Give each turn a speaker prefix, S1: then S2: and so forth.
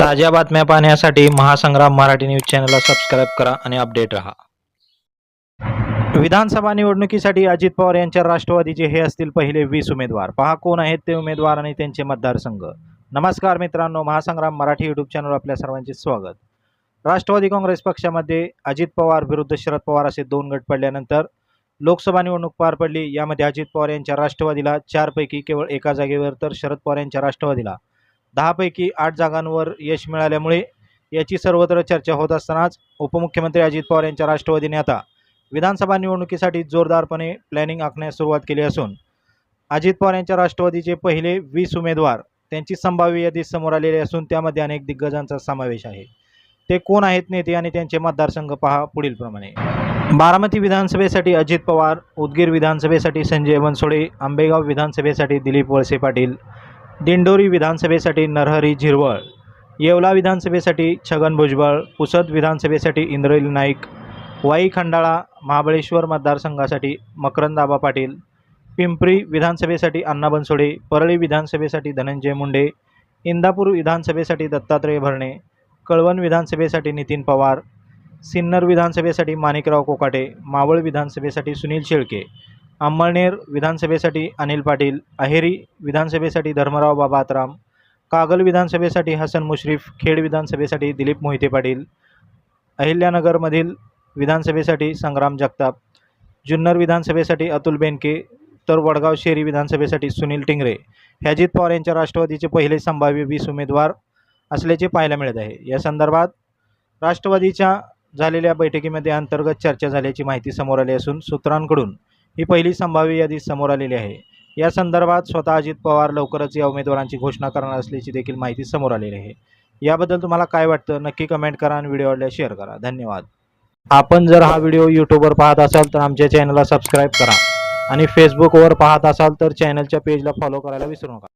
S1: ताज्या बातम्या पाहण्यासाठी महासंग्राम मराठी न्यूज चॅनलला सबस्क्राईब करा आणि अपडेट रहा. विधानसभा निवडणुकीसाठी अजित पवार यांच्या राष्ट्रवादीचे हे असतील पहिले वीस उमेदवार. पहा कोण आहेत ते उमेदवार आणि त्यांचे मतदारसंघ. नमस्कार मित्रांनो महासंग्राम मराठी युट्यूब चॅनल आपल्या सर्वांचे स्वागत. राष्ट्रवादी काँग्रेस पक्षामध्ये अजित पवार विरुद्ध शरद पवार असे दोन गट पडल्यानंतर लोकसभा निवडणूक पार पडली. यामध्ये अजित पवार यांच्या राष्ट्रवादीला चारपैकी केवळ एका जागेवर तर शरद पवार यांच्या राष्ट्रवादीला दहापैकी आठ जागांवर यश मिळाल्यामुळे याची सर्वत्र चर्चा होत असतानाच उपमुख्यमंत्री अजित पवार यांच्या राष्ट्रवादीने आता विधानसभा निवडणुकीसाठी जोरदारपणे प्लॅनिंग आखण्यास सुरुवात केली असून अजित पवार यांच्या राष्ट्रवादीचे पहिले वीस उमेदवार त्यांची संभाव्य यादी समोर आलेली असून त्यामध्ये अनेक दिग्गजांचा समावेश आहे. ते कोण आहेत नेते आणि त्यांचे मतदारसंघ पहा पुढीलप्रमाणे बारामती विधानसभेसाठी अजित पवार उदगीर विधानसभेसाठी संजय बनसोडे आंबेगाव विधानसभेसाठी दिलीप वळसे पाटील दिंडोरी विधानसभेसाठी नरहरी झिरवळ येवला विधानसभेसाठी छगन भुजबळ पुसद विधानसभेसाठी इंद्रनील नाईक वाई खंडाळा महाबळेश्वर मतदारसंघासाठी मकरंदाबा पाटील पिंपरी विधानसभेसाठी अण्णा बनसोडे परळी विधानसभेसाठी धनंजय मुंडे इंदापूर विधानसभेसाठी दत्तात्रय भरणे कळवण विधानसभेसाठी नितीन पवार सिन्नर विधानसभेसाठी माणिकराव कोकाटे मावळ विधानसभेसाठी सुनील शेळके अंमळनेर विधानसभेसाठी अनिल पाटील अहेरी विधानसभेसाठी धर्मराव बाबा आतराम कागल विधानसभेसाठी हसन मुश्रीफ खेड विधानसभेसाठी दिलीप मोहिते पाटील अहिल्यानगरमधील विधानसभेसाठी संग्राम जगताप जुन्नर विधानसभेसाठी अतुल बेनके तर वडगाव शेरी विधानसभेसाठी सुनील टिंगरे. ह्याजित पवार यांच्या राष्ट्रवादीचे पहिले संभाव्य वीस उमेदवार असल्याचे पाहायला मिळत आहे. या संदर्भात राष्ट्रवादीच्या झालेल्या बैठकीमध्ये अंतर्गत चर्चा झाल्याची माहिती समोर आली असून सूत्रांकडून ही पहिली संभाव्य यादी समोर आलेली आहे. या संदर्भात स्वतः अजित पवार लवकरच या उमेदवारांची घोषणा करणार असल्याची देखील माहिती समोर आलेली आहे. याबद्दल तुम्हाला काय वाटतं? नक्की कमेंट करा आणि व्हिडिओ आवडल्यास शेअर करा. धन्यवाद. आपण जर हा व्हिडिओ यूट्यूबवर पाहत असाल तर आमच्या चॅनलला सबस्क्राईब करा. आणि फेसबुकवर पाहत असाल तर चॅनलच्या पेजला फॉलो करायला विसरू नका.